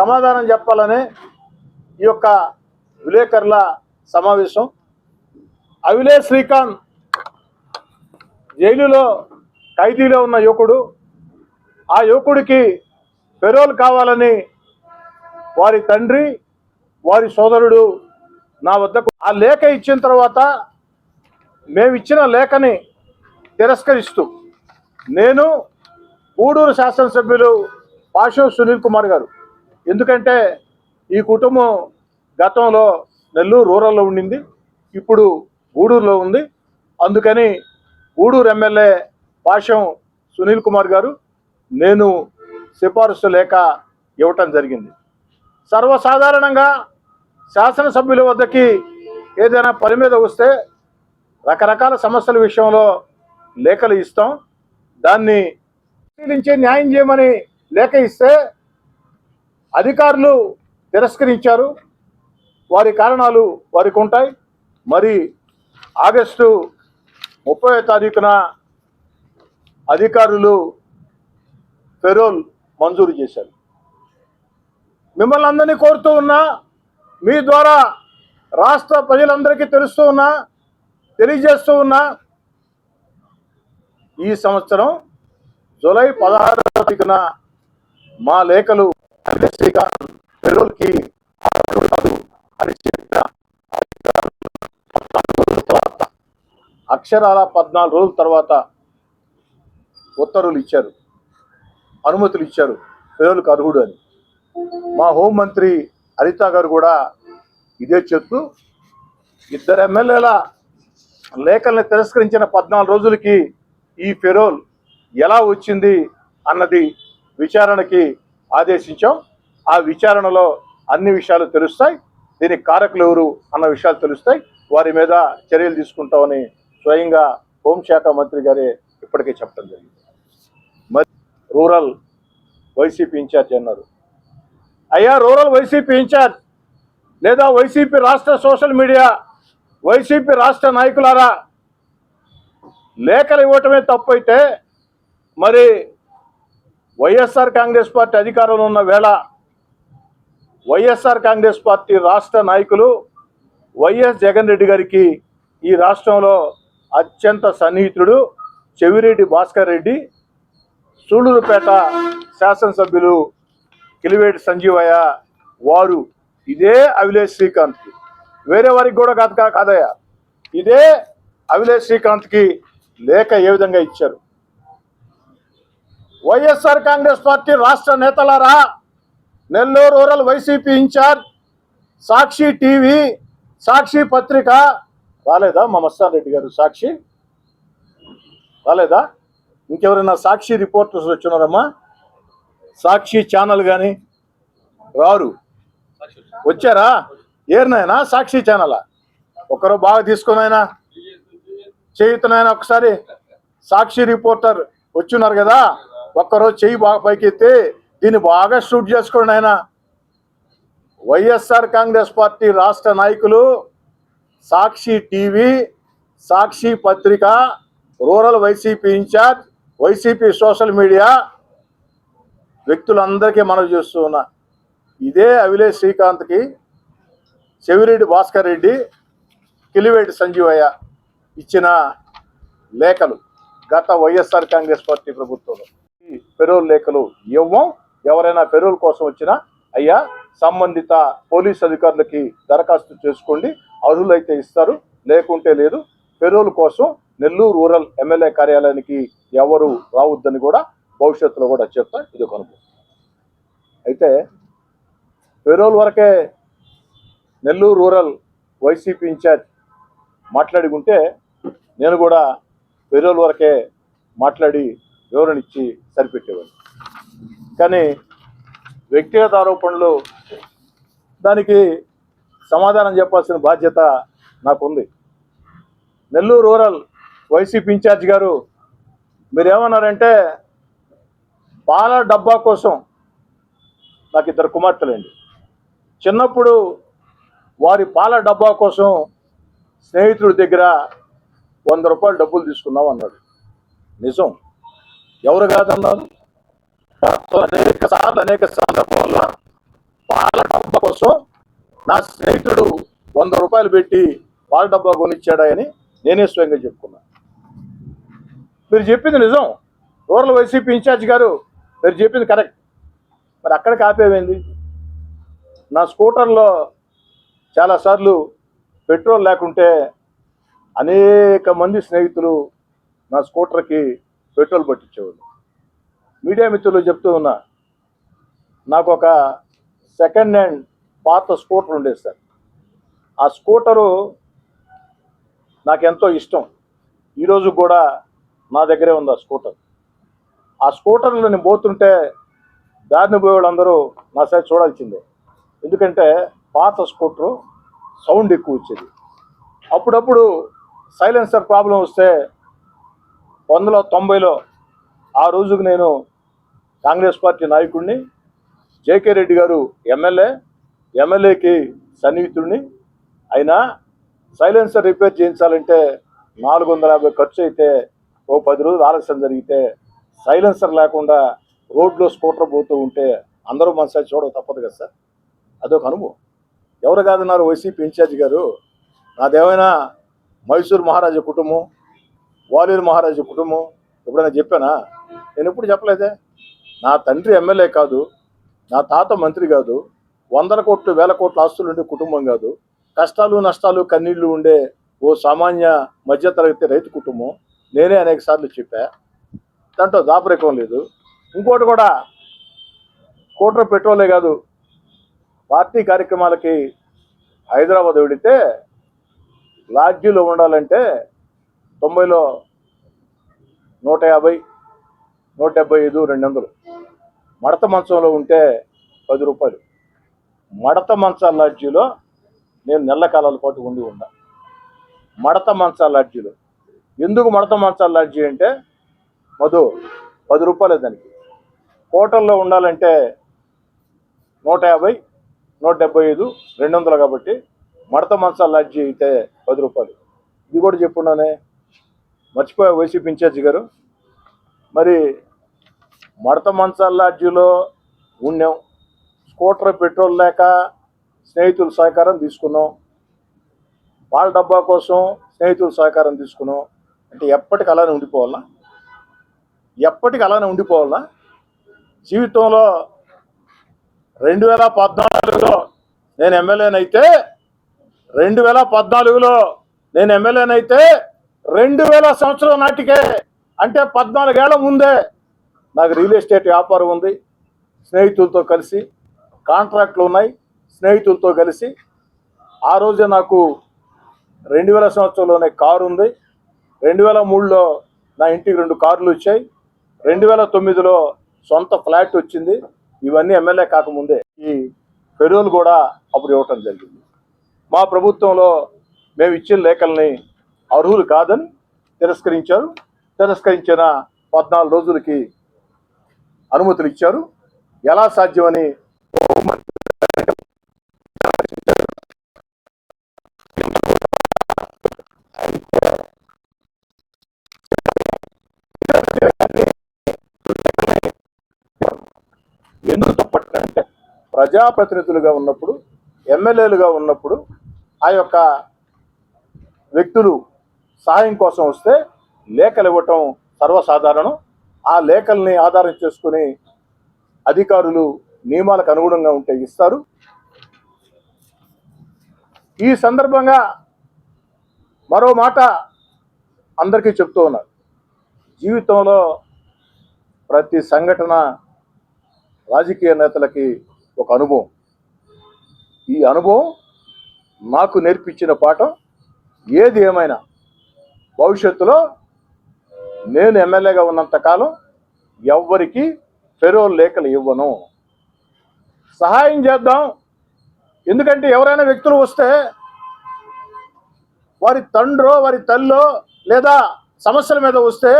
సమాధానం చెప్పాలనే ఈ యొక్క విలేకరుల సమావేశం. అవిలే శ్రీకాంత్ జైలులో ఖైదీలో ఉన్న యువకుడు. ఆ యువకుడికి పెరోల్ కావాలని వారి తండ్రి వారి సోదరుడు నా వద్దకు ఆ లేఖ ఇచ్చిన తర్వాత మేము ఇచ్చిన లేఖని తిరస్కరిస్తూ నేను గూడూరు శాసనసభ్యులు పాషో సునీల్ కుమార్ గారు ఎందుకంటే ఈ కుటుంబం గతంలో నెల్లూరు రూరల్లో ఉండింది ఇప్పుడు గూడూరులో ఉంది. అందుకని గూడూరు ఎమ్మెల్యే పాషం సునీల్ కుమార్ గారు నేను సిఫారసు లేఖ ఇవ్వటం జరిగింది. సర్వసాధారణంగా శాసనసభ్యుల వద్దకి ఏదైనా పని మీద వస్తే రకరకాల సమస్యల విషయంలో లేఖలు ఇస్తాం. దాన్ని పరిశీలించి న్యాయం చేయమని లేఖ ఇస్తే అధికారులు తిరస్కరించారు. వారి కారణాలు వారికి ఉంటాయి. మరి ఆగస్టు ముప్పై తారీఖున అధికారులు పెరోల్ మంజూరు చేశారు. మిమ్మల్ని అందరినీ కోరుతూ ఉన్నా మీ ద్వారా రాష్ట్ర ప్రజలందరికీ తెలుస్తూ ఉన్నా తెలియజేస్తూ ఉన్నా ఈ సంవత్సరం జూలై పదహారు తారీఖున మా లేఖలు శ్రీకాంత్ ఫెరోల్కి అర్హుడు కాదు అని చెప్పిన తర్వాత అక్షరాల పద్నాలుగు రోజుల తర్వాత ఉత్తర్వులు ఇచ్చారు. అనుమతులు ఇచ్చారు. ఫెరోల్కి అర్హుడు అని. మా హోంమంత్రి హరిత గారు కూడా ఇదే చెప్తూ ఇద్దరు ఎమ్మెల్యేల లేఖల్ని తిరస్కరించిన పద్నాలుగు రోజులకి ఈ ఫెరోల్ ఎలా వచ్చింది అన్నది విచారణకి ఆదేశించాం. ఆ విచారణలో అన్ని విషయాలు తెలుస్తాయి. దీనికి కారకులు ఎవరు అన్న విషయాలు తెలుస్తాయి. వారి మీద చర్యలు తీసుకుంటామని స్వయంగా హోంశాఖ మంత్రి గారే ఇప్పటికే చెప్పడం జరిగింది. మరి రూరల్ వైసీపీ ఇన్ఛార్జ్ అన్నారు. అయ్యా రూరల్ వైసీపీ ఇన్ఛార్జ్ లేదా వైసీపీ రాష్ట్ర సోషల్ మీడియా వైసీపీ రాష్ట్ర నాయకులారా లేఖలు ఇవ్వటమే తప్పైతే మరి వైఎస్ఆర్ కాంగ్రెస్ పార్టీ అధికారంలో ఉన్న వేళ వైఎస్ఆర్ కాంగ్రెస్ పార్టీ రాష్ట్ర నాయకులు వైఎస్ జగన్ రెడ్డి గారికి ఈ రాష్ట్రంలో అత్యంత సన్నిహితుడు చెవిరెడ్డి భాస్కర్ రెడ్డి సూళ్ళూరుపేట శాసనసభ్యులు కిలివేటి సంజీవయ్య వారు. ఇదే అవిలేష్ శ్రీకాంత్కి వేరే వారికి కూడా కాదు కా- కాదయ్యా. ఇదే అవిలేష్ శ్రీకాంత్కి లేఖ ఏ విధంగా ఇచ్చారు? వైఎస్ఆర్ కాంగ్రెస్ పార్టీ రాష్ట్ర నేతలారా? Nellore rural YCP incharge Sakshi TV Sakshi పత్రిక. రాలేదా మా మస్తాన్ రెడ్డి గారు సాక్షి? రాలేదా? ఇంకెవరైనా సాక్షి రిపోర్టర్స్ వచ్చినారమ్మా సాక్షి ఛానల్ కానీ రారు. వచ్చారా? ఏరినాయనా సాక్షి ఛానలా? ఒకరు బాగా తీసుకున్నాయినా? చేయుతున్నాయన ఒకసారి? సాక్షి రిపోర్టర్ వచ్చున్నారు కదా? ఒక్కరోజు చెయ్యి బాగా పైకెత్తి దీన్ని బాగా షూట్ చేసుకోండి ఆయన వైఎస్ఆర్ కాంగ్రెస్ పార్టీ రాష్ట్ర నాయకులు సాక్షి టీవీ సాక్షి పత్రిక rural YCP incharge YCP social media వ్యక్తులందరికీ మనం చేస్తూ ఉన్నా. ఇదే అవిలేష్ శ్రీకాంత్కి చెవిరెడ్డి భాస్కర్ రెడ్డి కిలివేటి సంజీవయ్య ఇచ్చిన లేఖలు గత వైఎస్ఆర్ కాంగ్రెస్ పార్టీ ప్రభుత్వంలో. ఈ పెరోల్ లేఖలు ఇవ్వం ఎవరైనా పెరోల్ కోసం వచ్చినా అయ్యా సంబంధిత పోలీస్ అధికారులకి దరఖాస్తు చేసుకోండి. అర్హులైతే ఇస్తారు లేకుంటే లేదు. పెరోల్ కోసం నెల్లూరు రూరల్ ఎమ్మెల్యే కార్యాలయానికి ఎవరు రావద్దని కూడా భవిష్యత్తులో కూడా చెప్తా ఇది ఒక అనుభవం. అయితే పెరోల్ వరకే నెల్లూరు రూరల్ వైసీపీ ఇన్ఛార్జ్ మాట్లాడి ఉంటే నేను కూడా పెరోల్ వరకే మాట్లాడి వివరణ ఇచ్చి సరిపెట్టేవాడిని. కానీ వ్యక్తిగత ఆరోపణలు దానికి సమాధానం చెప్పాల్సిన బాధ్యత నాకుంది. నెల్లూరు రూరల్ వైసీపీ ఇన్ఛార్జ్ గారు మీరేమన్నారంటే పాల డబ్బా కోసం నాకు ఇద్దరు కుమార్తెలండి. చిన్నప్పుడు వారి పాల డబ్బా కోసం స్నేహితుడి దగ్గర వంద రూపాయలు డబ్బులు తీసుకున్నాం అన్నాడు నిజం. ఎవరు కాదన్నారు? అనేక సార్లు అనేక సందర్భంలో పాల డబ్బా కోసం నా స్నేహితుడు వంద రూపాయలు పెట్టి పాల డబ్బా కొనిచ్చాడని నేనే స్వయంగా చెప్పుకున్నా. మీరు చెప్పింది నిజం. రూరల్ వైసీపీ ఇన్ఛార్జ్ గారు మీరు చెప్పింది కరెక్ట్. మరి అక్కడికి కాపేమైంది? నా స్కూటర్లో చాలాసార్లు పెట్రోల్ లేకుంటే అనేక మంది స్నేహితులు నా స్కూటర్కి పెట్రోల్ పట్టించేవాళ్ళు. మీడియా మిత్రులు చెప్తూ ఉన్నా నాకు ఒక సెకండ్ హ్యాండ్ పాత స్కూటర్ ఉండేది సార్. ఆ స్కూటరు నాకెంతో ఇష్టం. ఈరోజు కూడా నా దగ్గరే ఉంది ఆ స్కూటర్ ఆ స్కూటర్లో నేను పోతుంటే దారిని పోయేవాళ్ళందరూ నా సైడ్ చూడాల్సిందే. ఎందుకంటే పాత స్కూటరు సౌండ్ ఎక్కువ వచ్చేది. అప్పుడప్పుడు సైలెన్సర్ ప్రాబ్లం వస్తే వందలో తొంభైలో ఆ రోజుకు నేను కాంగ్రెస్ పార్టీ నాయకుడిని జేకే రెడ్డి గారు ఎమ్మెల్యే ఎమ్మెల్యేకి సన్నిహితుడిని. అయినా సైలెన్సర్ రిపేర్ చేయించాలంటే నాలుగు వందల యాభై ఖర్చు అయితే ఓ పది రోజులు ఆలస్యం జరిగితే సైలెన్సర్ లేకుండా రోడ్లో స్కూటర్ పోతూ ఉంటే అందరూ మనసారి చూడక తప్పదు కదా సార్. అదొక అనుభవం. ఎవరు కాదన్నారు వైసీపీ ఇన్ఛార్జ్ గారు? నాదేమైనా మైసూర్ మహారాజా కుటుంబం వాలీర్ మహారాజా కుటుంబం? ఎప్పుడైనా చెప్పానా? నేను ఎప్పుడు చెప్పలేదే. నా తండ్రి ఎమ్మెల్యే కాదు నా తాత మంత్రి కాదు వందల కోట్లు వేల కోట్ల ఆస్తులు ఉండే కుటుంబం కాదు. కష్టాలు నష్టాలు కన్నీళ్ళు ఉండే ఓ సామాన్య మధ్యతరగతి రైతు కుటుంబం. నేనే అనేక సార్లు చెప్పా. దాంట్లో దాపరికం లేదు. ఇంకోటి కూడా కోట్ర పెట్రోలే కాదు. పార్టీ కార్యక్రమాలకి హైదరాబాద్ వెళితే లాడ్జీలో ఉండాలంటే తొంభైలో నూట యాభై నూట డెబ్బై ఐదు రెండు వందలు. మడత మంచంలో ఉంటే పది రూపాయలు. మడత మంచాల లాడ్జీలో నేను నెల కాలాల పాటు ఉండి ఉన్నా. మడత మంచాల లాడ్జీలో. ఎందుకు మడత మంచాల లాడ్జీ అంటే మధు పది రూపాయలే దానికి. హోటల్లో ఉండాలంటే నూట యాభై నూట డెబ్బై ఐదు రెండు వందలు కాబట్టి మడత మంచాల లాడ్జీ అయితే పది రూపాయలు. ఇది కూడా చెప్పున్నానే. మర్చిపోయా వైసీపీ ఇన్ఛార్జి గారు. మరి మడత మంచాల లాడ్జీలో ఉన్నాం. స్కూటర్ పెట్రోల్ లేక స్నేహితుల సహకారం తీసుకున్నాం. పాల డబ్బా కోసం స్నేహితుల సహకారం తీసుకున్నాం. అంటే ఎప్పటికి అలానే ఉండిపోవాలా? ఎప్పటికి అలానే ఉండిపోవాలా? జీవితంలో రెండు వేల పద్నాలుగులో నేను ఎమ్మెల్యేనైతే రెండు వేల పద్నాలుగులో నేను ఎమ్మెల్యేనైతే రెండు వేల సంవత్సరం నాటికే అంటే పద్నాలుగేళ్ళ ముందే నాకు రియల్ ఎస్టేట్ వ్యాపారం ఉంది. స్నేహితులతో కలిసి కాంట్రాక్ట్లు ఉన్నాయి. స్నేహితులతో కలిసి ఆ రోజే నాకు రెండు వేల సంవత్సరంలోనే కారు ఉంది. రెండు వేల మూడులో నా ఇంటికి రెండు కార్లు వచ్చాయి. రెండు వేల తొమ్మిదిలో సొంత ఫ్లాట్ వచ్చింది. ఇవన్నీ ఎమ్మెల్యే కాకముందే. ఈ పెరోల్ కూడా అప్పుడు ఇవ్వటం జరిగింది. మా ప్రభుత్వంలో మేము ఇచ్చిన లేఖల్ని అర్హులు కాదని తిరస్కరించారు. తిరస్కరించిన పద్నాలుగు రోజులకి అనుమతులు ఇచ్చారు ఎలా సాధ్యమని ఎందుకు తప్పట్లంటే ప్రజాప్రతినిధులుగా ఉన్నప్పుడు ఎమ్మెల్యేలుగా ఉన్నప్పుడు ఆ యొక్క వ్యక్తులు సహాయం కోసం వస్తే లేఖలు ఇవ్వటం సర్వసాధారణం. ఆ లేఖల్ని ఆధారం చేసుకుని అధికారులు నియమాలకు అనుగుణంగా ఉంటే ఇస్తారు. ఈ సందర్భంగా మరో మాట అందరికీ చెప్తూ ఉన్నారు జీవితంలో ప్రతి సంఘటన రాజకీయ నేతలకి ఒక అనుభవం. ఈ అనుభవం నాకు నేర్పించిన పాఠం ఏది ఏమైనా భవిష్యత్తులో నేను ఎమ్మెల్యేగా ఉన్నంత కాలం ఎవ్వరికి పెరోల్ లేఖలు ఇవ్వను. సహాయం చేద్దాం. ఎందుకంటే ఎవరైనా వ్యక్తులు వస్తే వారి తండ్రో వారి తల్లో లేదా సమస్యల మీద వస్తే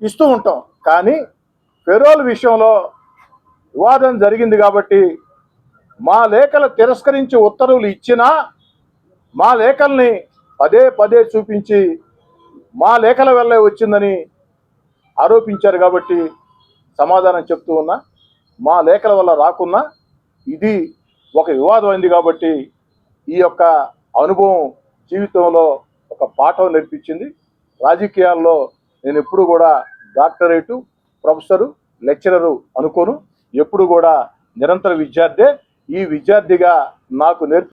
ఇస్తూ ఉంటాం. కానీ ఫెరోల్ విషయంలో వివాదం జరిగింది కాబట్టి మా లేఖలు తిరస్కరించి ఉత్తర్వులు ఇచ్చినా మా లేఖల్ని పదే పదే చూపించి మా లేఖల వల్ల వచ్చిందని ఆరోపించారు కాబట్టి సమాధానం చెప్తూ ఉన్నా మా లేఖల వల్ల రాకున్నా ఇది ఒక వివాదం అయింది కాబట్టి ఈ యొక్క అనుభవం జీవితంలో ఒక పాఠం నేర్పించింది. రాజకీయాల్లో నేను ఎప్పుడు కూడా డాక్టరేటు ప్రొఫెసరు లెక్చరరు అనుకోను. ఎప్పుడు కూడా నిరంతర విద్యార్థే. ఈ విద్యార్థిగా నాకు నేర్పి